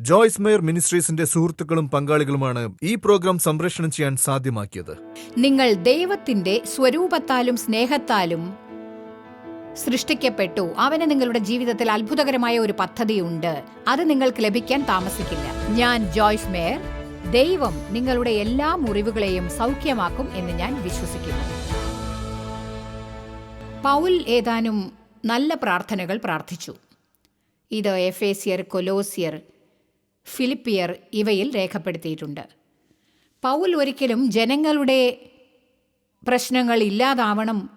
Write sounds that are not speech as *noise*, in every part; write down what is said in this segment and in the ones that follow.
Joyce mayor മിനിസ്ട്രീസിന്റെ സുഹൃത്തുക്കളും പങ്കാളികളുമാണ് ഈ programme സംപ്രേഷണം ചെയ്യാൻ സാധ്യമാക്കിയത്. നിങ്ങൾ ദൈവത്തിന്റെ സ്വരൂപത്താലും സ്നേഹത്താലും സൃഷ്ടിക്കപ്പെട്ടു. അവന് നിങ്ങളുടെ ജീവിതത്തിൽ അത്ഭുതകരമായ ഒരു പദ്ധതിയുണ്ട്. അത് നിങ്ങൾക്ക് ലഭിക്കാൻ താമസിക്കില്ല. ഞാൻ ജോയ്സ് മേയർ. ദൈവം നിങ്ങളുടെ എല്ലാ മുറിവുകളെയും സൗഖ്യമാക്കും എന്ന് ഞാൻ വിശ്വസിക്കുന്നു. പൗൽ ഏതാനും നല്ല പ്രാർത്ഥനകൾ പ്രാർത്ഥിച്ചു. ഇത് എഫേസിയർ കൊലോസിയർ ഫിലിപ്പിയർ ഇവയിൽ രേഖപ്പെടുത്തിയിട്ടുണ്ട്. പൗൽ ഒരിക്കലും ജനങ്ങളുടെ പ്രശ്നങ്ങൾ ഇല്ലാതാവണം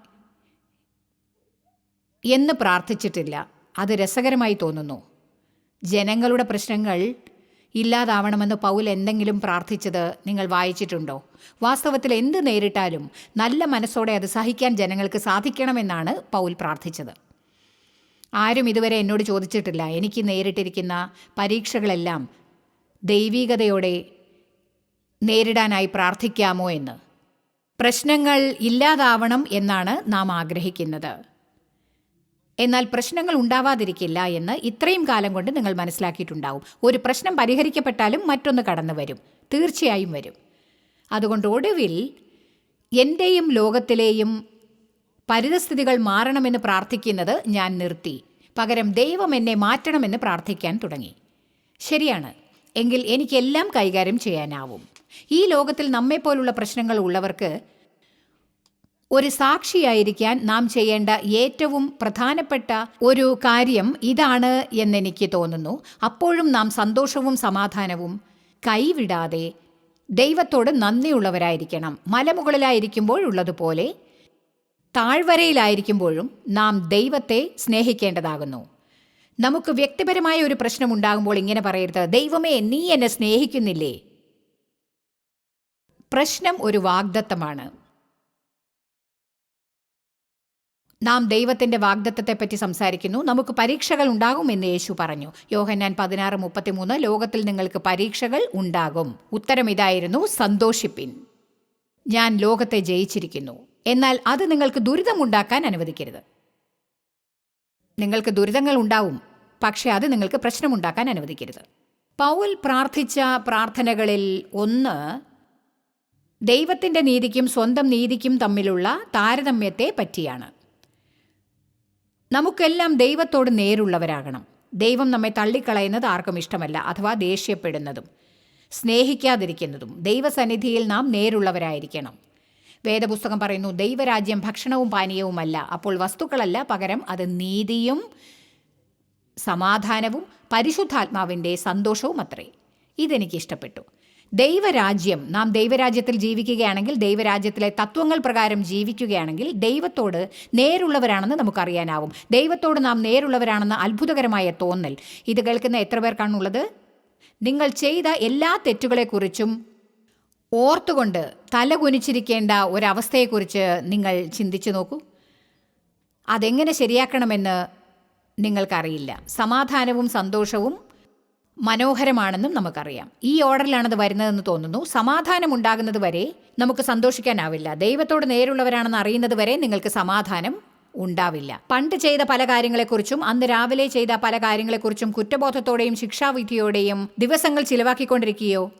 എന്ന് പ്രാർത്ഥിച്ചിട്ടില്ല. അത് രസകരമായി തോന്നുന്നു. ജനങ്ങളുടെ പ്രശ്നങ്ങൾ ഇല്ലാതാവണമെന്ന് പൗൽ എന്തെങ്കിലും പ്രാർത്ഥിച്ചത് നിങ്ങൾ വായിച്ചിട്ടുണ്ടോ? വാസ്തവത്തിൽ എന്ത് നേരിട്ടാലും നല്ല മനസ്സോടെ അത് സഹിക്കാൻ ജനങ്ങൾക്ക് സാധിക്കണമെന്നാണ് പൗൽ പ്രാർത്ഥിച്ചത്. ആരും ഇതുവരെ എന്നോട് ചോദിച്ചിട്ടില്ല. എനിക്ക് നേരിട്ടിരിക്കുന്ന പരീക്ഷകളെല്ലാം ദൈവീകതയോടെ നേരിടാനായി പ്രാർത്ഥിക്കാമോ എന്ന്. പ്രശ്നങ്ങൾ ഇല്ലാതാവണം എന്നാണ് നാം ആഗ്രഹിക്കുന്നത്. എന്നാൽ പ്രശ്നങ്ങൾ ഉണ്ടാവാതിരിക്കില്ല എന്ന് ഇത്രയും കാലം കൊണ്ട് നിങ്ങൾ മനസ്സിലാക്കിയിട്ടുണ്ടാവും. ഒരു പ്രശ്നം പരിഹരിക്കപ്പെട്ടാലും മറ്റൊന്ന് കടന്നു വരും. തീർച്ചയായും വരും. അതുകൊണ്ട് ഒടുവിൽ എന്റെയും ലോകത്തിലെയും പരിതസ്ഥിതികൾ മാറണമെന്ന് പ്രാർത്ഥിക്കുന്നത് ഞാൻ നിർത്തി. പകരം ദൈവം എന്നെ മാറ്റണമെന്ന് പ്രാർത്ഥിക്കാൻ തുടങ്ങി. ശരിയാണ്. എങ്കിൽ എനിക്കെല്ലാം കൈകാര്യം ചെയ്യാനാവും. ഈ ലോകത്തിൽ നമ്മെപ്പോലുള്ള പ്രശ്നങ്ങൾ ഉള്ളവർക്ക് ഒരു സാക്ഷിയായിരിക്കാൻ നാം ചെയ്യേണ്ട ഏറ്റവും പ്രധാനപ്പെട്ട ഒരു കാര്യം ഇതാണ് എന്നെനിക്ക് തോന്നുന്നു. അപ്പോഴും നാം സന്തോഷവും സമാധാനവും കൈവിടാതെ ദൈവത്തോട് നന്ദിയുള്ളവരായിരിക്കണം. മലമുകളിലായിരിക്കുമ്പോഴുള്ളതുപോലെ താഴ്വരയിലായിരിക്കുമ്പോഴും നാം ദൈവത്തെ സ്നേഹിക്കേണ്ടതാകുന്നു. നമുക്ക് വ്യക്തിപരമായ ഒരു പ്രശ്നം ഉണ്ടാകുമ്പോൾ ഇങ്ങനെ പറയരുത് ദൈവമേ നീ എന്നെ സ്നേഹിക്കുന്നില്ലേ? പ്രശ്നം ഒരു വാഗ്ദത്തമാണ്. നാം ദൈവത്തിന്റെ വാഗ്ദത്തത്തെപ്പറ്റി സംസാരിക്കുന്നു. നമുക്ക് പരീക്ഷകൾ ഉണ്ടാകുമെന്ന് യേശു പറഞ്ഞു. യോഹന്നാൻ പതിനാറ് മുപ്പത്തിമൂന്ന് ലോകത്തിൽ നിങ്ങൾക്ക് പരീക്ഷകൾ ഉണ്ടാകും. ഉത്തരം ഇതായിരുന്നു സന്തോഷിപ്പിൻ. ഞാൻ ലോകത്തെ ജയിച്ചിരിക്കുന്നു. എന്നാൽ അത് നിങ്ങൾക്ക് ദുരിതമുണ്ടാക്കാൻ അനുവദിക്കരുത്. നിങ്ങൾക്ക് ദുരിതങ്ങൾ ഉണ്ടാവും പക്ഷേ അത് നിങ്ങൾക്ക് പ്രശ്നമുണ്ടാക്കാൻ അനുവദിക്കരുത്. പൗൽ പ്രാർത്ഥിച്ച പ്രാർത്ഥനകളിൽ ഒന്ന് ദൈവത്തിന്റെ നീതിക്കും സ്വന്തം നീതിക്കും തമ്മിലുള്ള താരതമ്യത്തെ പറ്റിയാണ്. നമുക്കെല്ലാം ദൈവത്തോട് നേരുള്ളവരാകണം. ദൈവം നമ്മെ തള്ളിക്കളയുന്നത് ആർക്കും ഇഷ്ടമല്ല അഥവാ ദേഷ്യപ്പെടുന്നതും സ്നേഹിക്കാതിരിക്കുന്നതും. ദൈവസന്നിധിയിൽ നാം നേരുള്ളവരായിരിക്കണം. വേദപുസ്തകം പറയുന്നു ദൈവരാജ്യം ഭക്ഷണവും പാനീയവുമല്ല. അപ്പോൾ വസ്തുക്കളല്ല പകരം അത് നീതിയും സമാധാനവും പരിശുദ്ധാത്മാവിന്റെ സന്തോഷവും അത്രേ. ഇതെനിക്ക് ഇഷ്ടപ്പെട്ടു. ദൈവരാജ്യം നാം ദൈവരാജ്യത്തിൽ ജീവിക്കുകയാണെങ്കിൽ ദൈവരാജ്യത്തിലെ തത്വങ്ങൾ പ്രകാരം ജീവിക്കുകയാണെങ്കിൽ ദൈവത്തോട് നേരുള്ളവരാണെന്ന് നമുക്കറിയാനാവും. ദൈവത്തോട് നാം നേരുള്ളവരാണെന്ന അത്ഭുതകരമായ തോന്നൽ. ഇത് കേൾക്കുന്ന എത്ര പേർക്കാണുള്ളത്? നിങ്ങൾ ചെയ്ത എല്ലാ തെറ്റുകളെക്കുറിച്ചും ഓർത്തുകൊണ്ട് തല കുനിച്ചിരിക്കേണ്ട ഒരവസ്ഥയെക്കുറിച്ച് നിങ്ങൾ ചിന്തിച്ചു നോക്കൂ. അതെങ്ങനെ ശരിയാക്കണമെന്ന് നിങ്ങൾക്കറിയില്ല. സമാധാനവും സന്തോഷവും മനോഹരമാണെന്നും നമുക്കറിയാം. ഈ ഓർഡറിലാണത് വരുന്നതെന്ന് തോന്നുന്നു. സമാധാനം ഉണ്ടാകുന്നത് വരെ നമുക്ക് സന്തോഷിക്കാനാവില്ല. ദൈവത്തോട് നേരുള്ളവരാണെന്ന് അറിയുന്നത് വരെ നിങ്ങൾക്ക് സമാധാനം ഉണ്ടാവില്ല. പണ്ട് ചെയ്ത പല കാര്യങ്ങളെക്കുറിച്ചും അന്ന് രാവിലെ ചെയ്ത പല കാര്യങ്ങളെക്കുറിച്ചും കുറ്റബോധത്തോടെയും ശിക്ഷാവിധിയോടെയും ദിവസങ്ങൾ ചിലവാക്കിക്കൊണ്ടിരിക്കുകയോ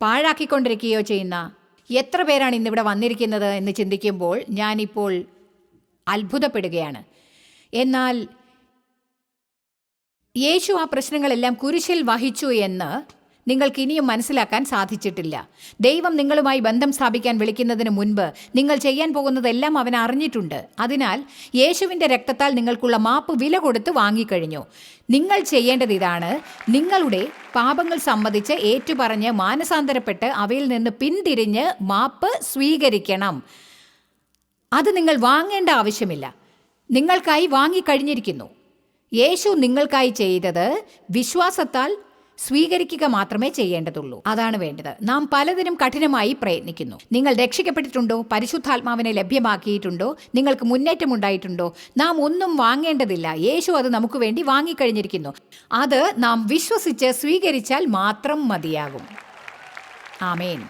പാഴാക്കിക്കൊണ്ടിരിക്കുകയോ ചെയ്യുന്ന എത്ര പേരാണ് ഇന്നിവിടെ വന്നിരിക്കുന്നത് എന്ന് ചിന്തിക്കുമ്പോൾ ഞാനിപ്പോൾ അത്ഭുതപ്പെടുകയാണ്. എന്നാൽ യേശു ആ പ്രശ്നങ്ങളെല്ലാം കുരിശിൽ വഹിച്ചു എന്ന് നിങ്ങൾക്ക് ഇനിയും മനസ്സിലാക്കാൻ സാധിച്ചിട്ടില്ല. ദൈവം നിങ്ങളുമായി ബന്ധം സ്ഥാപിക്കാൻ വിളിക്കുന്നതിന് മുൻപ് നിങ്ങൾ ചെയ്യാൻ പോകുന്നതെല്ലാം അവൻ അറിഞ്ഞിട്ടുണ്ട്. അതിനാൽ യേശുവിന്റെ രക്തത്താൽ നിങ്ങൾക്കുള്ള മാപ്പ് വില കൊടുത്ത് വാങ്ങിക്കഴിഞ്ഞു. നിങ്ങൾ ചെയ്യേണ്ടത് ഇതാണ്. നിങ്ങളുടെ പാപങ്ങൾ സംബന്ധിച്ച് ഏറ്റുപറഞ്ഞ് മാനസാന്തരപ്പെട്ട് അവയിൽ നിന്ന് പിന്തിരിഞ്ഞ് മാപ്പ് സ്വീകരിക്കണം. അത് നിങ്ങൾ വാങ്ങേണ്ട ആവശ്യമില്ല. നിങ്ങൾക്കായി വാങ്ങിക്കഴിഞ്ഞിരിക്കുന്നു. യേശു നിങ്ങൾക്കായി ചെയ്തത് വിശ്വാസത്താൽ സ്വീകരിക്കുക മാത്രമേ ചെയ്യേണ്ടതുള്ളൂ. അതാണ് വേണ്ടത്. നാം പലതിനും കഠിനമായി പ്രയത്നിക്കുന്നു. നിങ്ങൾ രക്ഷിക്കപ്പെട്ടിട്ടുണ്ടോ? പരിശുദ്ധാത്മാവിനെ ലഭ്യമാക്കിയിട്ടുണ്ടോ? നിങ്ങൾക്ക് മുന്നേറ്റം ഉണ്ടായിട്ടുണ്ടോ? നാം ഒന്നും വാങ്ങേണ്ടതില്ല. യേശു അത് നമുക്ക് വേണ്ടി വാങ്ങിക്കഴിഞ്ഞിരിക്കുന്നു. അത് നാം വിശ്വസിച്ച് സ്വീകരിച്ചാൽ മാത്രം മതിയാകും. ആമേൻ.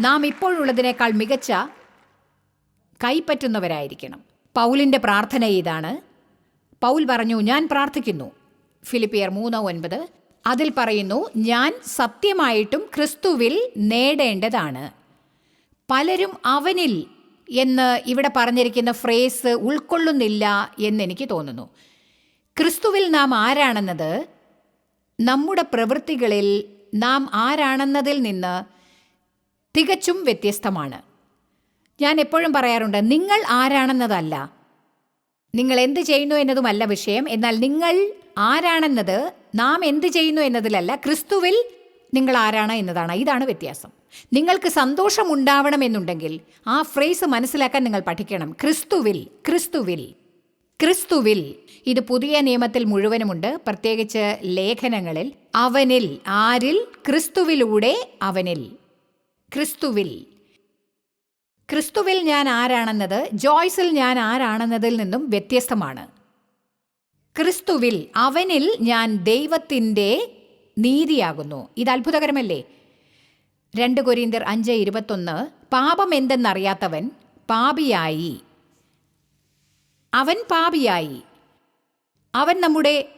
നാം ഇപ്പോഴുള്ളതിനേക്കാൾ മികച്ച കൈപ്പറ്റുന്നവരായിരിക്കണം. പൗലിന്റെ പ്രാർത്ഥന ഇതാണ്. പൗൽ പറഞ്ഞു ഞാൻ പ്രാർത്ഥിക്കുന്നു. ഫിലിപ്പിയർ മൂന്ന് ഒൻപത് അതിൽ പറയുന്നു ഞാൻ സത്യമായിട്ടും ക്രിസ്തുവിൽ നേടേണ്ടതാണ്. പലരും അവനിൽ എന്ന് ഇവിടെ പറഞ്ഞിരിക്കുന്ന ഫ്രേസ് ഉൾക്കൊള്ളുന്നില്ല എന്നെനിക്ക് തോന്നുന്നു. ക്രിസ്തുവിൽ നാം ആരാണെന്നത്? നമ്മുടെ പ്രവൃത്തികളിൽ നാം ആരാണെന്നതിൽ നിന്ന് തികച്ചും വ്യത്യസ്തമാണ്. ഞാൻ എപ്പോഴും പറയാറുണ്ട് നിങ്ങൾ ആരാണെന്നതല്ല. നിങ്ങൾ എന്ത് ചെയ്യുന്നു എന്നതുമല്ല വിഷയം. എന്നാൽ നിങ്ങൾ ആരാണെന്നത് നാം എന്ത് ചെയ്യുന്നു എന്നതിലല്ല ക്രിസ്തുവിൽ നിങ്ങൾ ആരാണ് എന്നതാണ്. ഇതാണ് വ്യത്യാസം. നിങ്ങൾക്ക് സന്തോഷം ഉണ്ടാവണമെന്നുണ്ടെങ്കിൽ ആ ഫ്രേസ് മനസ്സിലാക്കാൻ നിങ്ങൾ പഠിക്കണം. ക്രിസ്തുവിൽ ക്രിസ്തുവിൽ ക്രിസ്തുവിൽ. ഇത് പുതിയ നിയമത്തിൽ മുഴുവനുമുണ്ട്. പ്രത്യേകിച്ച് ലേഖനങ്ങളിൽ അവനിൽ ആരിൽ? ക്രിസ്തുവിലൂടെ അവനിൽ. ക്രിസ്തുവിൽ. ക്രിസ്തുവിൽ ഞാൻ ആരാണെന്നത് ജോയ്സിൽ ഞാൻ ആരാണെന്നതിൽ നിന്നും വ്യത്യസ്തമാണ്. ക്രിസ്തുവിൽ അവനിൽ ഞാൻ ദൈവത്തിന്റെ നീതിയാകുന്നു. ഇത് അത്ഭുതകരമല്ലേ? രണ്ട് കൊരീന്തിയർ അഞ്ച് ഇരുപത്തൊന്ന് പാപം എന്തെന്നറിയാത്തവൻ പാപിയായി. അവൻ പാപിയായി. അവൻ നമ്മുടെ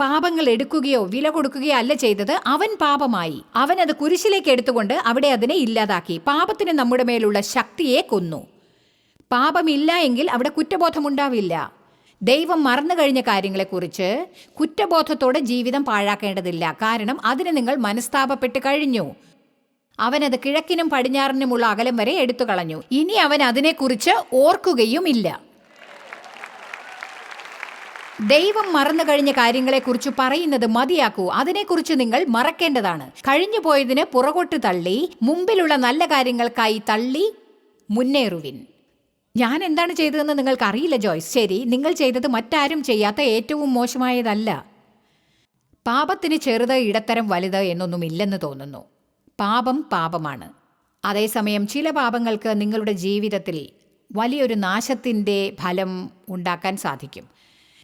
പാപങ്ങൾ എടുക്കുകയോ വില കൊടുക്കുകയോ അല്ല ചെയ്തത് അവൻ പാപമായി. അവൻ അത് കുരിശിലേക്ക് എടുത്തുകൊണ്ട് അവിടെ അതിനെ ഇല്ലാതാക്കി. പാപത്തിന് നമ്മുടെ മേലുള്ള ശക്തിയെ കൊന്നു. പാപമില്ല എങ്കിൽ അവിടെ കുറ്റബോധമുണ്ടാവില്ല. ദൈവം മറന്നു കഴിഞ്ഞ കാര്യങ്ങളെക്കുറിച്ച് കുറ്റബോധത്തോടെ ജീവിതം പാഴാക്കേണ്ടതില്ല. കാരണം അതിന് നിങ്ങൾ മനസ്താപപ്പെട്ട് കഴിഞ്ഞു. അവനത് കിഴക്കിനും പടിഞ്ഞാറിനുമുള്ള അകലം വരെ എടുത്തു കളഞ്ഞു. ഇനി അവൻ അതിനെക്കുറിച്ച് ഓർക്കുകയുമില്ല. ദൈവം മറന്നു കഴിഞ്ഞ കാര്യങ്ങളെക്കുറിച്ച് പറയുന്നത് മതിയാക്കൂ. അതിനെക്കുറിച്ച് നിങ്ങൾ മറക്കേണ്ടതാണ്. കഴിഞ്ഞു പോയതിന് പുറകോട്ട് തള്ളി മുമ്പിലുള്ള നല്ല കാര്യങ്ങൾക്കായി തള്ളി മുന്നേറുവിൻ. ഞാൻ എന്താണ് ചെയ്തതെന്ന് നിങ്ങൾക്ക് അറിയില്ല ജോയ്സ്. ശരി നിങ്ങൾ ചെയ്തത് മറ്റാരും ചെയ്യാത്ത ഏറ്റവും മോശമായതല്ല. പാപത്തിന് ചെറുത് ഇടത്തരം വലുത് എന്നൊന്നുമില്ലെന്ന് തോന്നുന്നു. പാപം പാപമാണ്. അതേസമയം ചില പാപങ്ങൾക്ക് നിങ്ങളുടെ ജീവിതത്തിൽ വലിയൊരു നാശത്തിന്റെ ഫലം ഉണ്ടാക്കാൻ സാധിക്കും.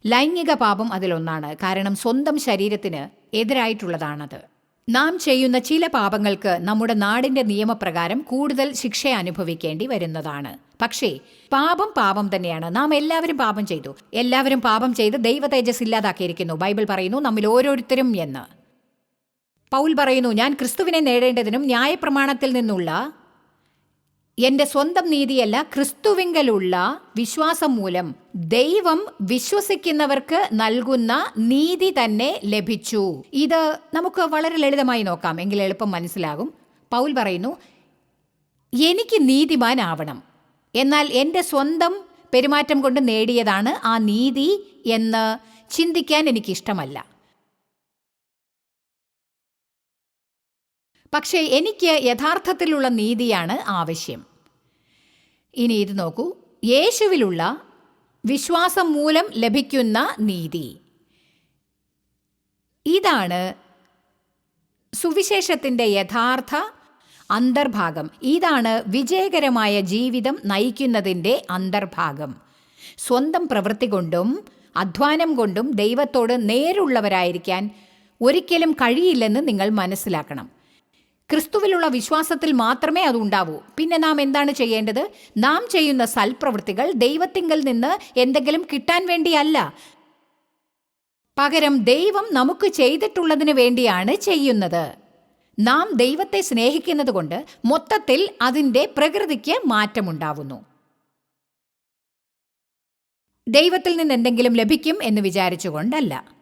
ലൈംഗിക പാപം അതിലൊന്നാണ്. കാരണം സ്വന്തം ശരീരത്തിന് എതിരായിട്ടുള്ളതാണത്. നാം ചെയ്യുന്ന ചില പാപങ്ങൾക്ക് നമ്മുടെ നാടിന്റെ നിയമപ്രകാരം കൂടുതൽ ശിക്ഷ അനുഭവിക്കേണ്ടി വരുന്നതാണ്. പക്ഷേ പാപം പാപം തന്നെയാണ്. നാം എല്ലാവരും പാപം ചെയ്തു. എല്ലാവരും പാപം ചെയ്ത് ദൈവ തേജസ് ഇല്ലാതാക്കിയിരിക്കുന്നു. ബൈബിൾ പറയുന്നു നമ്മിൽ ഓരോരുത്തരും എന്ന്. പൗൽ പറയുന്നു ഞാൻ ക്രിസ്തുവിനെ നേടേണ്ടതിനും ന്യായപ്രമാണത്തിൽ നിന്നുള്ള എന്റെ സ്വന്തം നീതിയല്ല ക്രിസ്തുവിങ്കലുള്ള വിശ്വാസം മൂലം ദൈവം വിശ്വസിക്കുന്നവർക്ക് നൽകുന്ന നീതി തന്നെ ലഭിച്ചു. ഇത് നമുക്ക് വളരെ ലളിതമായി നോക്കാം എങ്കിൽ എളുപ്പം മനസ്സിലാകും. പൗൽ പറയുന്നു എനിക്ക് നീതിമാനാവണം. എന്നാൽ എന്റെ സ്വന്തം പെരുമാറ്റം കൊണ്ട് നേടിയതാണ് ആ നീതി എന്ന് ചിന്തിക്കാൻ എനിക്കിഷ്ടമല്ല. പക്ഷേ എനിക്ക് യഥാർത്ഥത്തിലുള്ള നീതിയാണ് ആവശ്യം. ഇനി ഇത് നോക്കൂ. യേശുവിലുള്ള വിശ്വാസം മൂലം ലഭിക്കുന്ന നീതി. ഇതാണ് സുവിശേഷത്തിന്റെ യഥാർത്ഥ അന്തർഭാഗം. ഇതാണ് വിജയകരമായ ജീവിതം നയിക്കുന്നതിന്റെ അന്തർഭാഗം. സ്വന്തം പ്രവൃത്തി കൊണ്ടും അധ്വാനം കൊണ്ടും ദൈവത്തോട് നേരുള്ളവരായിരിക്കാൻ ഒരിക്കലും കഴിയില്ലെന്ന് നിങ്ങൾ മനസ്സിലാക്കണം. ക്രിസ്തുവിലുള്ള വിശ്വാസത്തിൽ മാത്രമേ അത് ഉണ്ടാവൂ. പിന്നെ നാം എന്താണ് ചെയ്യേണ്ടത്? നാം ചെയ്യുന്ന സൽപ്രവൃത്തികൾ ദൈവത്തിങ്കിൽ നിന്ന് എന്തെങ്കിലും കിട്ടാൻ വേണ്ടിയല്ല. പകരം ദൈവം നമുക്ക് ചെയ്തിട്ടുള്ളതിന് വേണ്ടിയാണ് ചെയ്യുന്നത്. നാം ദൈവത്തെ സ്നേഹിക്കുന്നത് കൊണ്ട് മൊത്തത്തിൽ അതിന്റെ പ്രകൃതിക്ക് മാറ്റമുണ്ടാവുന്നു. ദൈവത്തിൽ നിന്ന് എന്തെങ്കിലും ലഭിക്കും എന്ന് വിചാരിച്ചുകൊണ്ടല്ല.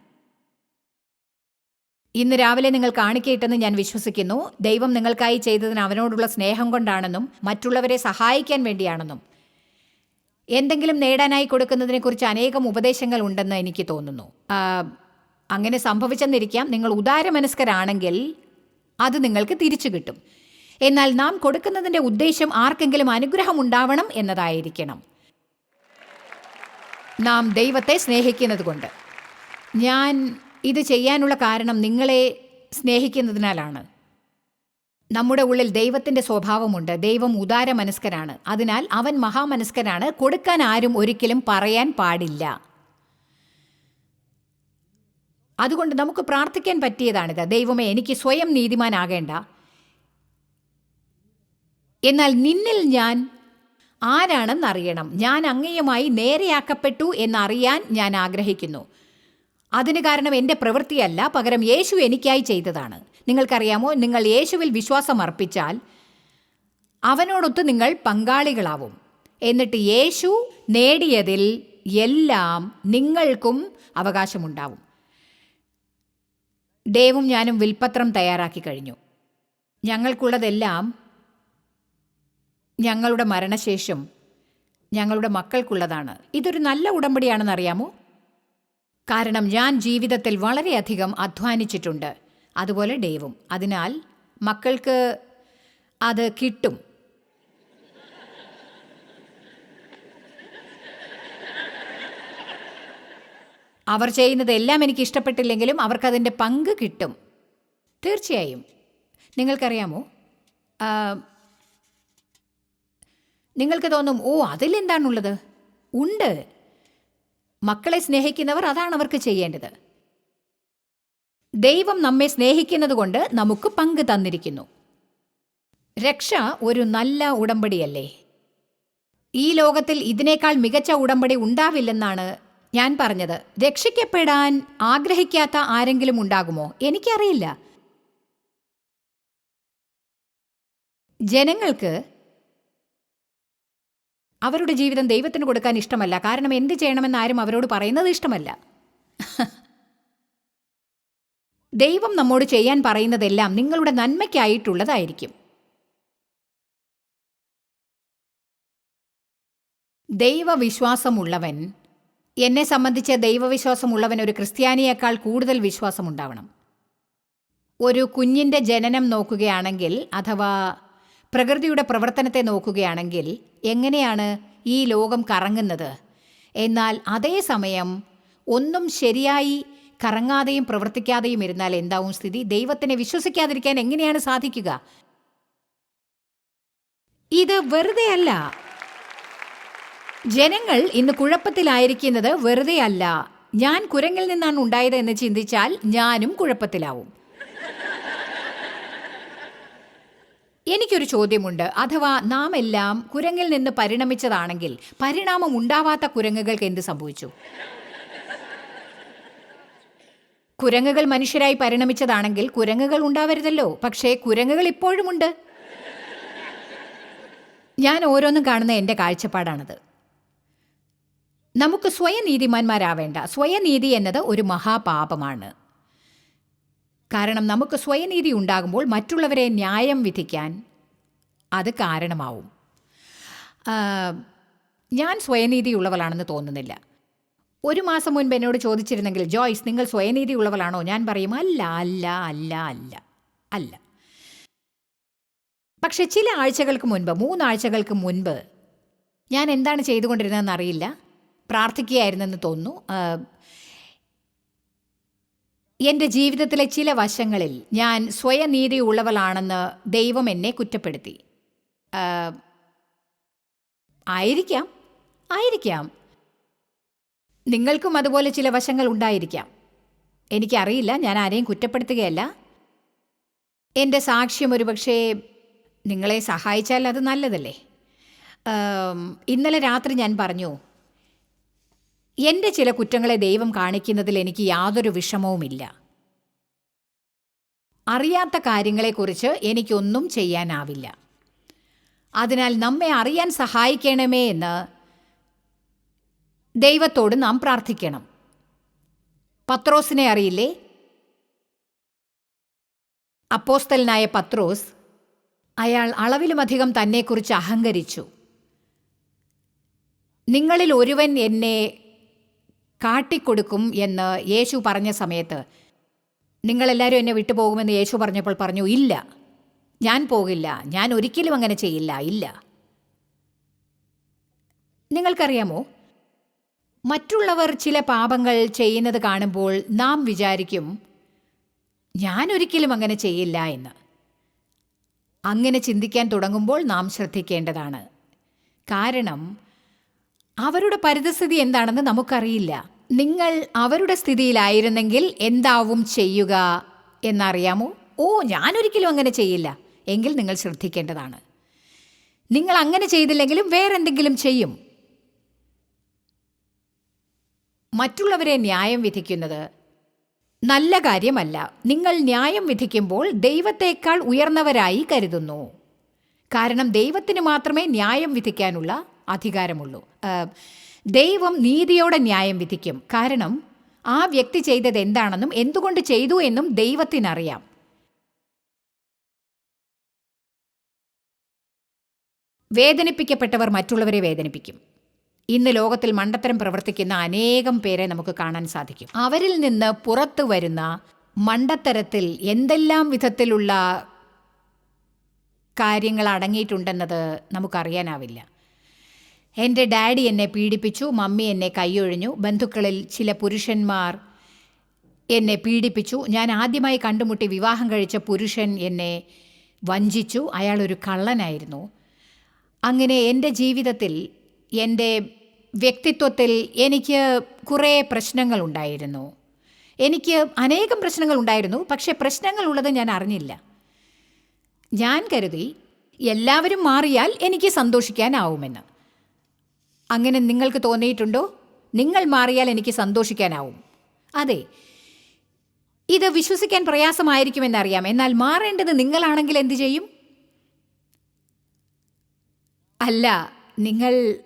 ഇന്ന് രാവിലെ നിങ്ങൾ കാണിക്കയിട്ടെന്ന് ഞാൻ വിശ്വസിക്കുന്നു. ദൈവം നിങ്ങൾക്കായി ചെയ്തതിന് അവനോടുള്ള സ്നേഹം കൊണ്ടാണെന്നും മറ്റുള്ളവരെ സഹായിക്കാൻ വേണ്ടിയാണെന്നും. എന്തെങ്കിലും നേടാനായി കൊടുക്കുന്നതിനെക്കുറിച്ച് അനേകം ഉപദേശങ്ങൾ ഉണ്ടെന്ന് എനിക്ക് തോന്നുന്നു. അങ്ങനെ സംഭവിച്ചെന്നിരിക്കാം. നിങ്ങൾ ഉദാരമനസ്കരാണെങ്കിൽ അത് നിങ്ങൾക്ക് തിരിച്ചു കിട്ടും. എന്നാൽ നാം കൊടുക്കുന്നതിന്റെ ഉദ്ദേശം ആർക്കെങ്കിലും അനുഗ്രഹം ഉണ്ടാവണം എന്നതായിരിക്കണം. നാം ദൈവത്തെ സ്നേഹിക്കുന്നത് കൊണ്ട് ഞാൻ ഇത് ചെയ്യാനുള്ള കാരണം നിങ്ങളെ സ്നേഹിക്കുന്നതിനാലാണ്. നമ്മുടെ ഉള്ളിൽ ദൈവത്തിന്റെ സ്വഭാവമുണ്ട്. ദൈവം ഉദാരമനസ്കനാണ്. അതിനാൽ അവൻ മഹാമനസ്കനാണ്. കൊടുക്കാൻ ആരും ഒരിക്കലും പറയാൻ പാടില്ല. അതുകൊണ്ട് നമുക്ക് പ്രാർത്ഥിക്കാൻ പറ്റിയതാണിത്. ദൈവമേ എനിക്ക് സ്വയം നീതിമാനാകേണ്ട. എന്നാൽ നിന്നിൽ ഞാൻ ആരാണെന്നറിയണം. ഞാൻ അങ്ങയുമായി നേരെയാക്കപ്പെട്ടു എന്നറിയാൻ ഞാൻ ആഗ്രഹിക്കുന്നു. അതിന് കാരണം എന്റെ പ്രവൃത്തിയല്ല പകരം യേശു എനിക്കായി ചെയ്തതാണ്. നിങ്ങൾക്കറിയാമോ നിങ്ങൾ യേശുവിൽ വിശ്വാസം അർപ്പിച്ചാൽ അവനോടൊത്ത് നിങ്ങൾ പങ്കാളികളാവും. എന്നിട്ട് യേശു നേടിയതിൽ എല്ലാം നിങ്ങൾക്കും അവകാശമുണ്ടാവും. ദേവും ഞാനും വിൽപ്പത്രം തയ്യാറാക്കി കഴിഞ്ഞു. ഞങ്ങൾക്കുള്ളതെല്ലാം ഞങ്ങളുടെ മരണശേഷം ഞങ്ങളുടെ മക്കൾക്കുള്ളതാണ്. ഇതൊരു നല്ല ഉടമ്പടിയാണെന്ന് അറിയാമോ കാരണം ഞാൻ ജീവിതത്തിൽ വളരെയധികം അധ്വാനിച്ചിട്ടുണ്ട്. അതുപോലെ ഡേവും അതിനാൽ മക്കൾക്ക് അത് കിട്ടും. അവർ ചെയ്യുന്നതെല്ലാം എനിക്ക് ഇഷ്ടപ്പെട്ടില്ലെങ്കിലും അവർക്കതിന്റെ പങ്ക് കിട്ടും. തീർച്ചയായും. നിങ്ങൾക്കറിയാമോ? നിങ്ങൾക്ക് തോന്നും ഓ അതിലെന്താണുള്ളത്? ഉണ്ട്. മക്കളെ സ്നേഹിക്കുന്നവർ അതാണ് അവർക്ക് ചെയ്യേണ്ടത്. ദൈവം നമ്മെ സ്നേഹിക്കുന്നതുകൊണ്ട് നമുക്ക് പങ്ക് തന്നിരിക്കുന്നു. രക്ഷ ഒരു നല്ല ഉടമ്പടിയല്ലേ? ഈ ലോകത്തിൽ ഇതിനേക്കാൾ മികച്ച ഉടമ്പടി ഉണ്ടാവില്ലെന്നാണ് ഞാൻ പറഞ്ഞത് രക്ഷിക്കപ്പെടാൻ ആഗ്രഹിക്കാത്ത ആരെങ്കിലും ഉണ്ടാകുമോ? എനിക്കറിയില്ല. ജനങ്ങൾക്ക് അവരുടെ ജീവിതം ദൈവത്തിന് കൊടുക്കാൻ ഇഷ്ടമല്ല. കാരണം എന്ത് ചെയ്യണമെന്ന് ആരും അവരോട് പറയുന്നത് ഇഷ്ടമല്ല. *laughs* ദൈവം നമ്മോട് ചെയ്യാൻ പറയുന്നതെല്ലാം നിങ്ങളുടെ നന്മയ്ക്കായിട്ടുള്ളതായിരിക്കും. ദൈവവിശ്വാസമുള്ളവൻ എന്നെ സംബന്ധിച്ച് ദൈവവിശ്വാസമുള്ളവൻ ഒരു ക്രിസ്ത്യാനിയേക്കാൾ കൂടുതൽ വിശ്വാസമുണ്ടാവണം. ഒരു കുഞ്ഞിന്റെ ജനനം നോക്കുകയാണെങ്കിൽ അഥവാ പ്രകൃതിയുടെ പ്രവർത്തനത്തെ നോക്കുകയാണെങ്കിൽ എങ്ങനെയാണ് ഈ ലോകം കറങ്ങുന്നത്? എന്നാൽ അതേസമയം ഒന്നും ശരിയായി കറങ്ങാതെയും പ്രവർത്തിക്കാതെയും ഇരുന്നാൽ എന്താവും സ്ഥിതി? ദൈവത്തിനെ വിശ്വസിക്കാതിരിക്കാൻ എങ്ങനെയാണ് സാധിക്കുക? ഇത് വെറുതെ അല്ല ജനങ്ങൾ ഇന്ന് കുഴപ്പത്തിലായിരിക്കുന്നത് വെറുതെയല്ല. ഞാൻ കുരങ്ങിൽ നിന്നാണ് ഉണ്ടായത് എന്ന് ചിന്തിച്ചാൽ ഞാനും കുഴപ്പത്തിലാവും. എനിക്കൊരു ചോദ്യമുണ്ട്. അഥവാ നാം എല്ലാം കുരങ്ങിൽ നിന്ന് പരിണമിച്ചതാണെങ്കിൽ പരിണാമം ഉണ്ടാവാത്ത കുരങ്ങുകൾക്ക് എന്ത് സംഭവിച്ചു? കുരങ്ങുകൾ മനുഷ്യരായി പരിണമിച്ചതാണെങ്കിൽ കുരങ്ങുകൾ ഉണ്ടാവരുതല്ലോ. പക്ഷേ കുരങ്ങുകൾ ഇപ്പോഴുമുണ്ട്. ഞാൻ ഓരോന്നും കാണുന്ന എന്റെ കാഴ്ചപ്പാടാണത്. നമുക്ക് സ്വയം നീതിമാന്മാരാവേണ്ട സ്വയനീതി എന്നത് ഒരു മഹാപാപമാണ്. കാരണം നമുക്ക് സ്വയനീതി ഉണ്ടാകുമ്പോൾ മറ്റുള്ളവരെ ന്യായം വിധിക്കാൻ അത് കാരണമാവും. ഞാൻ സ്വയനീതിയുള്ളവളാണെന്ന് തോന്നുന്നില്ല. ഒരു മാസം മുൻപ് എന്നോട് ചോദിച്ചിരുന്നെങ്കിൽ ജോയ്സ് നിങ്ങൾ സ്വയനീതി ഉള്ളവളാണോ ഞാൻ പറയും അല്ല അല്ല അല്ല അല്ല അല്ല. പക്ഷെ ചില ആഴ്ചകൾക്ക് മുൻപ് മൂന്നാഴ്ചകൾക്ക് മുൻപ് ഞാൻ എന്താണ് ചെയ്തുകൊണ്ടിരുന്നതെന്ന് അറിയില്ല. പ്രാർത്ഥിക്കുകയായിരുന്നെന്ന് തോന്നുന്നു. എന്റെ ജീവിതത്തിലെ ചില വശങ്ങളിൽ ഞാൻ സ്വയനീതി ഉള്ളവളാണെന്ന് ദൈവം എന്നെ കുറ്റപ്പെടുത്തി. ആയിരിക്കാം ആയിരിക്കാം. നിങ്ങൾക്കും അതുപോലെ ചില വശങ്ങൾ ഉണ്ടായിരിക്കാം. എനിക്കറിയില്ല ഞാൻ ആരെയും കുറ്റപ്പെടുത്തുകയല്ല. എന്റെ സാക്ഷ്യം ഒരുപക്ഷേ നിങ്ങളെ സഹായിച്ചാൽ അത് നല്ലതല്ലേ? ഇന്നലെ രാത്രി ഞാൻ പറഞ്ഞു എന്റെ ചില കുറ്റങ്ങളെ ദൈവം കാണിക്കുന്നതിൽ എനിക്ക് യാതൊരു വിഷമവുമില്ല. അറിയാത്ത കാര്യങ്ങളെക്കുറിച്ച് എനിക്കൊന്നും ചെയ്യാനാവില്ല. അതിനാൽ നമ്മെ അറിയാൻ സഹായിക്കണമേ എന്ന് ദൈവത്തോട് നാം പ്രാർത്ഥിക്കണം. പത്രോസിനെ അറിയില്ലേ? അപ്പോസ്തലനായ പത്രോസ് അയാൾ അളവിലുമധികം തന്നെക്കുറിച്ച് അഹങ്കരിച്ചു. നിങ്ങളിൽ ഒരുവൻ എന്നെ കാട്ടിക്കൊടുക്കും എന്ന് യേശു പറഞ്ഞ സമയത്ത് നിങ്ങളെല്ലാവരും എന്നെ വിട്ടുപോകുമെന്ന് യേശു പറഞ്ഞപ്പോൾ പറഞ്ഞു ഇല്ല ഞാൻ പോകില്ല ഞാൻ ഒരിക്കലും അങ്ങനെ ചെയ്യില്ല ഇല്ല. നിങ്ങൾക്കറിയാമോ? മറ്റുള്ളവർ ചില പാപങ്ങൾ ചെയ്യുന്നത് കാണുമ്പോൾ നാം വിചാരിക്കും ഞാൻ ഒരിക്കലും അങ്ങനെ ചെയ്യില്ല എന്ന്. അങ്ങനെ ചിന്തിക്കാൻ തുടങ്ങുമ്പോൾ നാം ശ്രദ്ധിക്കേണ്ടതാണ്. കാരണം അവരുടെ പരിതസ്ഥിതി എന്താണെന്ന് നമുക്കറിയില്ല. നിങ്ങൾ അവരുടെ സ്ഥിതിയിലായിരുന്നെങ്കിൽ എന്താവും ചെയ്യുക എന്നറിയാമോ? ഓ ഞാനൊരിക്കലും അങ്ങനെ ചെയ്യില്ല. എങ്കിൽ നിങ്ങൾ ശ്രദ്ധിക്കേണ്ടതാണ്. നിങ്ങൾ അങ്ങനെ ചെയ്തില്ലെങ്കിലും വേറെന്തെങ്കിലും ചെയ്യും. മറ്റുള്ളവരെ ന്യായം വിധിക്കുന്നത് നല്ല കാര്യമല്ല. നിങ്ങൾ ന്യായം വിധിക്കുമ്പോൾ ദൈവത്തേക്കാൾ ഉയർന്നവരായി കരുതുന്നു. കാരണം ദൈവത്തിന് മാത്രമേ ന്യായം വിധിക്കാനുള്ള അധികാരമുള്ളൂ. ദൈവം നീതിയോടെ ന്യായം വിധിക്കും. കാരണം ആ വ്യക്തി ചെയ്തത് എന്താണെന്നും എന്തുകൊണ്ട് ചെയ്തു എന്നും ദൈവത്തിനറിയാം. വേദനിപ്പിക്കപ്പെട്ടവർ മറ്റുള്ളവരെ വേദനിപ്പിക്കും. ഇന്ന് ലോകത്തിൽ മണ്ടത്തരം പ്രവർത്തിക്കുന്ന അനേകം പേരെ നമുക്ക് കാണാൻ സാധിക്കും. അവരിൽ നിന്ന് പുറത്തു വരുന്ന മണ്ടത്തരത്തിൽ എന്തെല്ലാം വിധത്തിലുള്ള കാര്യങ്ങൾ അടങ്ങിയിട്ടുണ്ടെന്നത് നമുക്കറിയാനാവില്ല. എന്റെ ഡാഡി എന്നെ പീഡിപ്പിച്ചു മമ്മി എന്നെ കൈയൊഴിഞ്ഞു. ബന്ധുക്കളിൽ ചില പുരുഷന്മാർ എന്നെ പീഡിപ്പിച്ചു. ഞാൻ ആദ്യമായി കണ്ടുമുട്ടി വിവാഹം കഴിച്ച പുരുഷൻ എന്നെ വഞ്ചിച്ചു. അയാളൊരു കള്ളനായിരുന്നു. അങ്ങനെ എന്റെ ജീവിതത്തിൽ എന്റെ വ്യക്തിത്വത്തിൽ എനിക്ക് കുറേ പ്രശ്നങ്ങളുണ്ടായിരുന്നു എനിക്ക് അനേകം പ്രശ്നങ്ങളുണ്ടായിരുന്നു പക്ഷേ പ്രശ്നങ്ങളുള്ളത് ഞാൻ അറിഞ്ഞില്ല. ഞാൻ കരുതി എല്ലാവരും മാറിയാൽ എനിക്ക് സന്തോഷിക്കാനാവുമെന്ന്. അങ്ങനെ നിങ്ങൾക്ക് തോന്നിയിട്ടുണ്ടോ? നിങ്ങൾ മാറിയാൽ എനിക്ക് സന്തോഷിക്കാനാവും. അതെ ഇത് വിശ്വസിക്കാൻ പ്രയാസമായിരിക്കുമെന്നറിയാം. എന്നാൽ മാറേണ്ടത് നിങ്ങളാണെങ്കിൽ എന്തു ചെയ്യും? അല്ല നിങ്ങൾ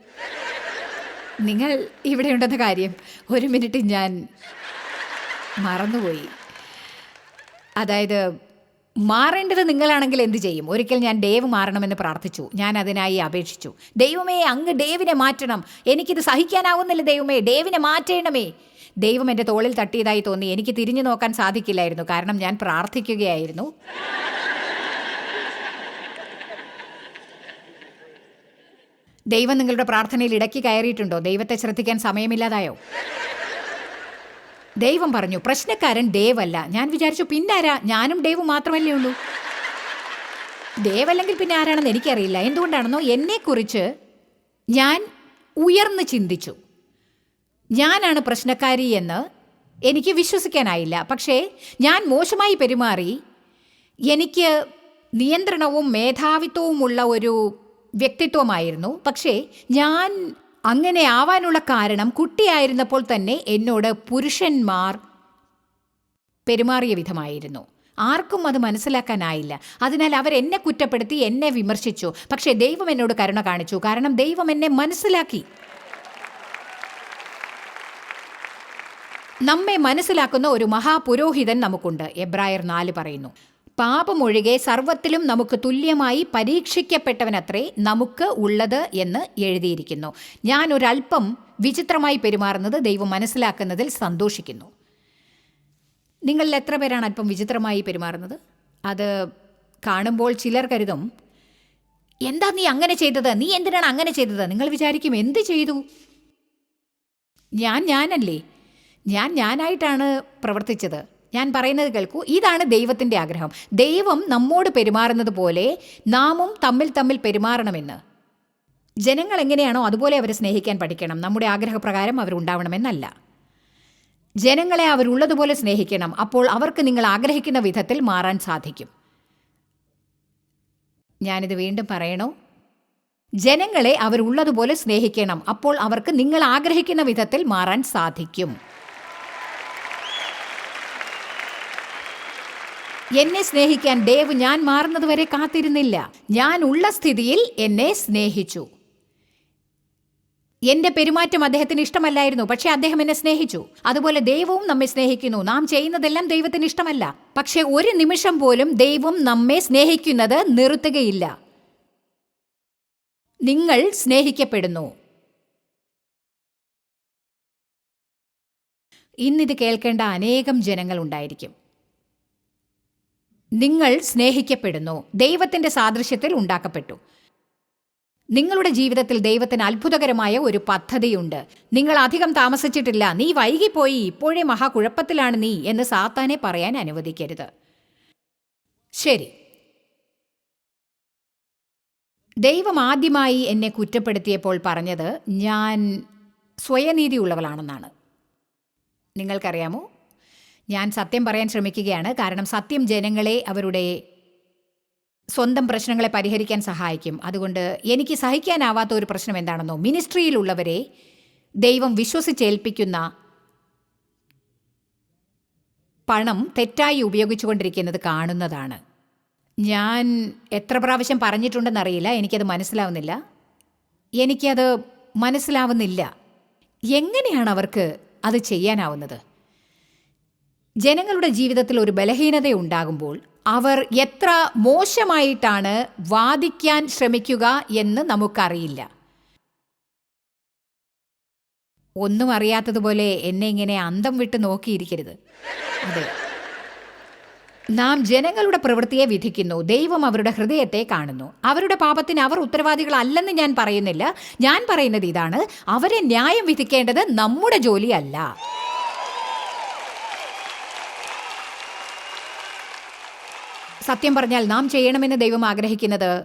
നിങ്ങൾ ഇവിടെ ഉണ്ടെന്ന കാര്യം ഒരു മിനിറ്റ് ഞാൻ മറന്നുപോയി. അതായത് മാറേണ്ടത് നിങ്ങളാണെങ്കിൽ എന്ത് ചെയ്യും? ഒരിക്കൽ ഞാൻ ഡേവ് മാറണമെന്ന് പ്രാർത്ഥിച്ചു. ഞാൻ അതിനായി അപേക്ഷിച്ചു. ദൈവമേ അങ്ങ് ഡേവിനെ മാറ്റണം. എനിക്കിത് സഹിക്കാനാവുന്നില്ല ദൈവമേ. ഡേവിനെ മാറ്റേണമേ. ദൈവം എന്റെ തോളിൽ തട്ടിയതായി തോന്നി. എനിക്ക് തിരിഞ്ഞു നോക്കാൻ സാധിക്കില്ലായിരുന്നു. കാരണം ഞാൻ പ്രാർത്ഥിക്കുകയായിരുന്നു. ദൈവം നിങ്ങളുടെ പ്രാർത്ഥനയിൽ ഇടയ്ക്ക് കയറിയിട്ടുണ്ടോ? ദൈവത്തെ ശ്രദ്ധിക്കാൻ സമയമില്ലാതായോ? ദൈവം പറഞ്ഞു പ്രശ്നക്കാരൻ ദേവല്ല. ഞാൻ വിചാരിച്ചു പിന്നാരാ? ഞാനും ഡേവ് മാത്രമല്ലേ ഉള്ളൂ. ദേവ് അല്ലെങ്കിൽ പിന്നെ ആരാണെന്ന് എനിക്കറിയില്ല. എന്തുകൊണ്ടാണെന്നോ എന്നെക്കുറിച്ച് ഞാൻ ഉയർന്ന് ചിന്തിച്ചു. ഞാനാണ് പ്രശ്നക്കാരി എന്ന് എനിക്ക് വിശ്വസിക്കാനായില്ല. പക്ഷേ ഞാൻ മോശമായി പെരുമാറി. എനിക്ക് നിയന്ത്രണവും മേധാവിത്വവുമുള്ള ഒരു വ്യക്തിത്വമായിരുന്നു. പക്ഷേ ഞാൻ അങ്ങനെ ആവാനുള്ള കാരണം കുട്ടിയായിരുന്നപ്പോൾ തന്നെ എന്നോട് പുരുഷന്മാർ പെരുമാറിയ വിധമായിരുന്നു. ആർക്കും അത് മനസ്സിലാക്കാനായില്ല. അതിനാൽ അവർ എന്നെ കുറ്റപ്പെടുത്തി എന്നെ വിമർശിച്ചു. പക്ഷേ ദൈവം എന്നോട് കരുണ കാണിച്ചു. കാരണം ദൈവം എന്നെ മനസ്സിലാക്കി. നമ്മെ മനസ്സിലാക്കുന്ന ഒരു മഹാപുരോഹിതൻ നമുക്കുണ്ട്. എബ്രായർ നാല് പറയുന്നു പാപമൊഴികെ സർവത്തിലും നമുക്ക് തുല്യമായി പരീക്ഷിക്കപ്പെട്ടവനത്രേ നമുക്ക് ഉള്ളത് എന്ന് എഴുതിയിരിക്കുന്നു. ഞാൻ ഒരല്പം വിചിത്രമായി പെരുമാറുന്നത് ദൈവം മനസ്സിലാക്കുന്നതിൽ സന്തോഷിക്കുന്നു. നിങ്ങളിൽ എത്ര പേരാണ് അല്പം വിചിത്രമായി പെരുമാറുന്നത്? അത് കാണുമ്പോൾ ചിലർ കരുതും എന്താ നീ അങ്ങനെ ചെയ്തത്? നീ എന്തിനാണ് അങ്ങനെ ചെയ്തത്? നിങ്ങൾ വിചാരിക്കും എന്ത് ചെയ്തു? ഞാൻ ഞാനല്ലേ. ഞാൻ ഞാനായിട്ടാണ് പ്രവർത്തിച്ചത്. ഞാൻ പറയുന്നത് കേൾക്കൂ. ഇതാണ് ദൈവത്തിന്റെ ആഗ്രഹം. ദൈവം നമ്മോട് പെരുമാറുന്നത് പോലെ നാമും തമ്മിൽ തമ്മിൽ പെരുമാറണമെന്ന്. ജനങ്ങൾ എങ്ങനെയാണോ അതുപോലെ അവരെ സ്നേഹിക്കാൻ പഠിക്കണം. നമ്മുടെ ആഗ്രഹപ്രകാരം അവരുണ്ടാവണമെന്നല്ല ജനങ്ങളെ അവരുള്ളതുപോലെ സ്നേഹിക്കണം. അപ്പോൾ അവർക്ക് നിങ്ങൾ ആഗ്രഹിക്കുന്ന വിധത്തിൽ മാറാൻ സാധിക്കും. ഞാനിത് വീണ്ടും പറയണോ. ജനങ്ങളെ അവരുള്ളതുപോലെ സ്നേഹിക്കണം. അപ്പോൾ അവർക്ക് നിങ്ങൾ ആഗ്രഹിക്കുന്ന വിധത്തിൽ മാറാൻ സാധിക്കും. എന്നെ സ്നേഹിക്കാൻ ദേവ് ഞാൻ മാറുന്നതുവരെ കാത്തിരുന്നില്ല. ഞാൻ ഉള്ള സ്ഥിതിയിൽ എന്നെ സ്നേഹിച്ചു. എന്റെ പെരുമാറ്റം അദ്ദേഹത്തിന് ഇഷ്ടമല്ലായിരുന്നു പക്ഷേ അദ്ദേഹം എന്നെ സ്നേഹിച്ചു. അതുപോലെ ദൈവവും നമ്മെ സ്നേഹിക്കുന്നു. നാം ചെയ്യുന്നതെല്ലാം ദൈവത്തിന് ഇഷ്ടമല്ല. പക്ഷേ ഒരു നിമിഷം പോലും ദൈവം നമ്മെ സ്നേഹിക്കുന്നത് നിർത്തുകയില്ല. നിങ്ങൾ സ്നേഹിക്കപ്പെടുന്നു. ഇന്നിത് കേൾക്കേണ്ട അനേകം ജനങ്ങൾ ഉണ്ടായിരിക്കും. നിങ്ങൾ സ്നേഹിക്കപ്പെടുന്നു. ദൈവത്തിന്റെ സാദൃശ്യത്തിൽ ഉണ്ടാക്കപ്പെട്ടു. നിങ്ങളുടെ ജീവിതത്തിൽ ദൈവത്തിന് അത്ഭുതകരമായ ഒരു പദ്ധതിയുണ്ട്. നിങ്ങൾ അധികം താമസിച്ചിട്ടില്ല. നീ വൈകിപ്പോയി. ഇപ്പോഴേ മഹാകുഴപ്പത്തിലാണ് നീ എന്ന് സാത്താനെ പറയാൻ അനുവദിക്കരുത്. ശരി. ദൈവം ആദ്യമായി എന്നെ കുറ്റപ്പെടുത്തിയപ്പോൾ പറഞ്ഞത് ഞാൻ സ്വയനീതിയുള്ളവളാണെന്നാണ്. നിങ്ങൾക്കറിയാമോ? ഞാൻ സത്യം പറയാൻ ശ്രമിക്കുകയാണ്. കാരണം സത്യം ജനങ്ങളെ അവരുടെ സ്വന്തം പ്രശ്നങ്ങളെ പരിഹരിക്കാൻ സഹായിക്കും. അതുകൊണ്ട് എനിക്ക് സഹിക്കാനാവാത്ത ഒരു പ്രശ്നം എന്താണെന്നോ മിനിസ്ട്രിയിലുള്ളവരെ ദൈവം വിശ്വസിച്ചേൽപ്പിക്കുന്ന പണം തെറ്റായി ഉപയോഗിച്ചുകൊണ്ടിരിക്കുന്നത് കാണുന്നതാണ്. ഞാൻ എത്ര പ്രാവശ്യം പറഞ്ഞിട്ടുണ്ടെന്നറിയില്ല. എനിക്കത് മനസ്സിലാവുന്നില്ല. എനിക്കത് മനസ്സിലാവുന്നില്ല. എങ്ങനെയാണ് അവർക്ക് അത് ചെയ്യാനാവുന്നത്? ജനങ്ങളുടെ ജീവിതത്തിൽ ഒരു ബലഹീനത ഉണ്ടാകുമ്പോൾ അവർ എത്ര മോശമായിട്ടാണ് വാദിക്കാൻ ശ്രമിക്കുക എന്ന് നമുക്കറിയില്ല. ഒന്നും അറിയാത്തതുപോലെ എന്നെ ഇങ്ങനെ അന്തം വിട്ട് നോക്കിയിരിക്കരുത്. അതെ. നാം ജനങ്ങളുടെ പ്രവൃത്തിയെ വിധിക്കുന്നു. ദൈവം അവരുടെ ഹൃദയത്തെ കാണുന്നു. അവരുടെ പാപത്തിന് അവർ ഉത്തരവാദികളല്ലെന്ന് ഞാൻ പറയുന്നില്ല. ഞാൻ പറയുന്നത് ഇതാണ്. അവരെ ന്യായം വിധിക്കേണ്ടത് നമ്മുടെ ജോലിയല്ല. സത്യം പറഞ്ഞാൽ നാം ചെയ്യണമെന്ന് ദൈവം ആഗ്രഹിക്കുന്നത്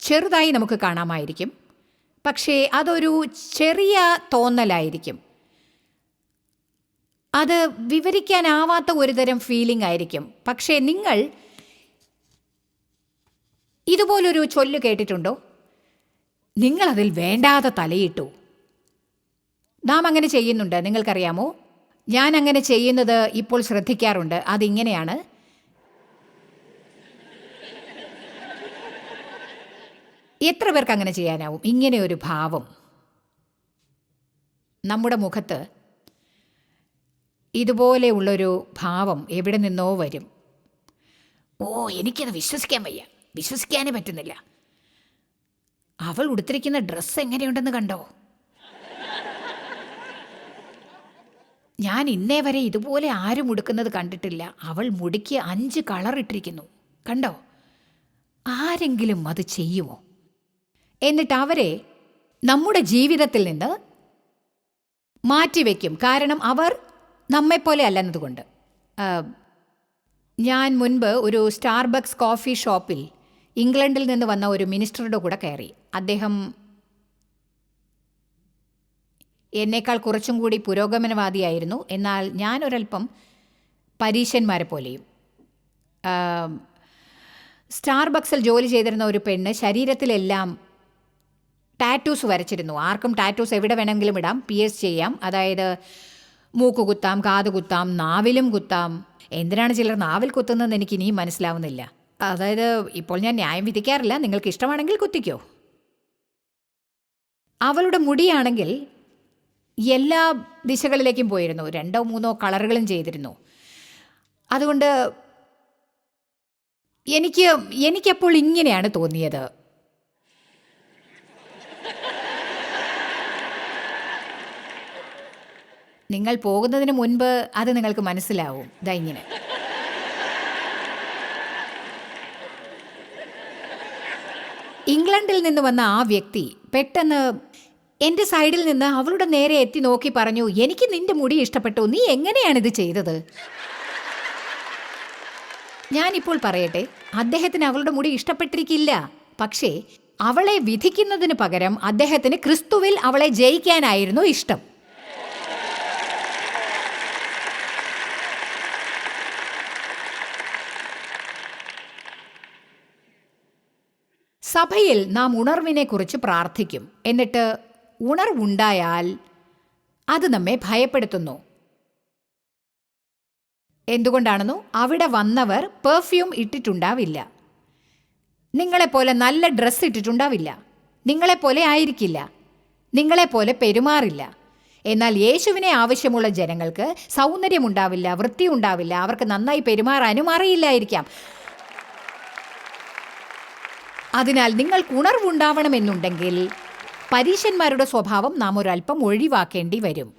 ചെറുതായി നമുക്ക് കാണാമായിരിക്കും. പക്ഷേ അതൊരു ചെറിയ തോന്നലായിരിക്കും. അത് വിവരിക്കാനാവാത്ത ഒരുതരം ഫീലിംഗ് ആയിരിക്കും. പക്ഷേ നിങ്ങൾ ഇതുപോലൊരു ചൊല്ല് കേട്ടിട്ടുണ്ടോ? നിങ്ങളതിൽ വേണ്ടാതെ തലയിട്ടു. നാം അങ്ങനെ ചെയ്യുന്നുണ്ട്. നിങ്ങൾക്കറിയാമോ? ഞാൻ അങ്ങനെ ചെയ്യുന്നത് ഇപ്പോൾ ശ്രദ്ധിക്കാറുണ്ട്. അതിങ്ങനെയാണ്. എത്ര പേർക്ക് അങ്ങനെ ചെയ്യാനാവും? ഇങ്ങനെ ഒരു ഭാവം നമ്മുടെ മുഖത്ത് ഇതുപോലെയുള്ളൊരു ഭാവം എവിടെ നിന്നോ വരും. ഓ എനിക്കത് വിശ്വസിക്കാൻ വയ്യ. വിശ്വസിക്കാനേ പറ്റുന്നില്ല. അവൾ ഉടുത്തിരിക്കുന്ന ഡ്രസ്സ് എങ്ങനെയുണ്ടെന്ന് കണ്ടോ? ഞാൻ ഇന്നേ വരെ ഇതുപോലെ ആരും ഉടുക്കുന്നത് കണ്ടിട്ടില്ല. അവൾ മുടിക്ക് അഞ്ച് കളർ ഇട്ടിരിക്കുന്നു. കണ്ടോ? ആരെങ്കിലും അത് ചെയ്യുമോ? എന്നിട്ട് അവരെ നമ്മുടെ ജീവിതത്തിൽ നിന്ന് മാറ്റിവെക്കും. കാരണം അവർ നമ്മെപ്പോലെ അല്ലെന്നതുകൊണ്ട്. ഞാൻ മുൻപ് ഒരു സ്റ്റാർബക്സ് കോഫി ഷോപ്പിൽ ഇംഗ്ലണ്ടിൽ നിന്ന് വന്ന ഒരു മിനിസ്റ്ററുടെ കൂടെ കയറി. അദ്ദേഹം എന്നേക്കാൾ കുറച്ചും കൂടി പുരോഗമനവാദിയായിരുന്നു. എന്നാൽ ഞാൻ ഒരല്പം പരീശന്മാരെ പോലെയും. സ്റ്റാർബക്സിൽ ജോലി ചെയ്തിരുന്ന ഒരു പെണ്ണ് ശരീരത്തിലെല്ലാം ടാറ്റൂസ് വരച്ചിരുന്നു. ആർക്കും ടാറ്റൂസ് എവിടെ വേണമെങ്കിലും ഇടാം. പി എസ് ചെയ്യാം. അതായത് മൂക്ക് കുത്താം കാത് കുത്താം നാവിലും കുത്താം. എന്തിനാണ് ചിലർ നാവിൽ കുത്തുന്നതെന്ന് എനിക്ക് ഇനിയും മനസ്സിലാവുന്നില്ല. അതായത് ഇപ്പോൾ ഞാൻ ന്യായം വിധിക്കാറില്ല. നിങ്ങൾക്ക് ഇഷ്ടമാണെങ്കിൽ കുത്തിക്കോ. അവളുടെ മുടിയാണെങ്കിൽ എല്ലാ ദിശകളിലേക്കും പോയിരുന്നു. രണ്ടോ മൂന്നോ കളറുകളും ചെയ്തിരുന്നു. അതുകൊണ്ട് എനിക്ക് എനിക്കപ്പോൾ ഇങ്ങനെയാണ് തോന്നിയത്. നിങ്ങൾ പോകുന്നതിന് മുൻപ് അത് നിങ്ങൾക്ക് മനസ്സിലാവും. ദാ ഇങ്ങനെ. ഇംഗ്ലണ്ടിൽ നിന്ന് വന്ന ആ വ്യക്തി പെട്ടെന്ന് എന്റെ സൈഡിൽ നിന്ന് അവളുടെ നേരെ എത്തി നോക്കി പറഞ്ഞു എനിക്ക് നിന്റെ മുടി ഇഷ്ടപ്പെട്ടു. നീ എങ്ങനെയാണ് ഇത് ചെയ്തത്? ഞാനിപ്പോൾ പറയട്ടെ അദ്ദേഹത്തിന് അവളുടെ മുടി ഇഷ്ടപ്പെട്ടിരിക്കില്ല. പക്ഷേ അവളെ വിധിക്കുന്നതിന് പകരം അദ്ദേഹത്തിന് ക്രിസ്തുവിൽ അവളെ ജയിക്കാനായിരുന്നു ഇഷ്ടം. സഭയിൽ നാം ഉണർവിനെക്കുറിച്ച് പ്രാർത്ഥിക്കും. എന്നിട്ട് ഉണർവുണ്ടായാൽ അത് നമ്മെ ഭയപ്പെടുത്തുന്നു. എന്തുകൊണ്ടാണെന്നോ അവിടെ വന്നവർ പെർഫ്യൂം ഇട്ടിട്ടുണ്ടാവില്ല. നിങ്ങളെപ്പോലെ നല്ല ഡ്രസ്സ് ഇട്ടിട്ടുണ്ടാവില്ല. നിങ്ങളെപ്പോലെ ആയിരിക്കില്ല. നിങ്ങളെപ്പോലെ പെരുമാറില്ല. എന്നാൽ യേശുവിനെ ആവശ്യമുള്ള ജനങ്ങൾക്ക് സൗന്ദര്യമുണ്ടാവില്ല വൃത്തി ഉണ്ടാവില്ല അവർക്ക് നന്നായി പെരുമാറാനും അറിയില്ലായിരിക്കാം. അതിനാൽ നിങ്ങൾക്ക് ഉണർവുണ്ടാവണമെന്നുണ്ടെങ്കിൽ പരീശന്മാരുടെ സ്വഭാവം നാം ഒരല്പം ഒഴിവാക്കേണ്ടി വരും.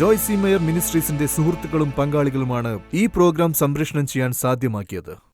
ജോയ്സി മേയർ മിനിസ്ട്രീസിന്റെ സുഹൃത്തുക്കളും പങ്കാളികളുമാണ് ഈ പ്രോഗ്രാം സംപ്രേഷണം ചെയ്യാൻ സാധ്യമാക്കിയത്.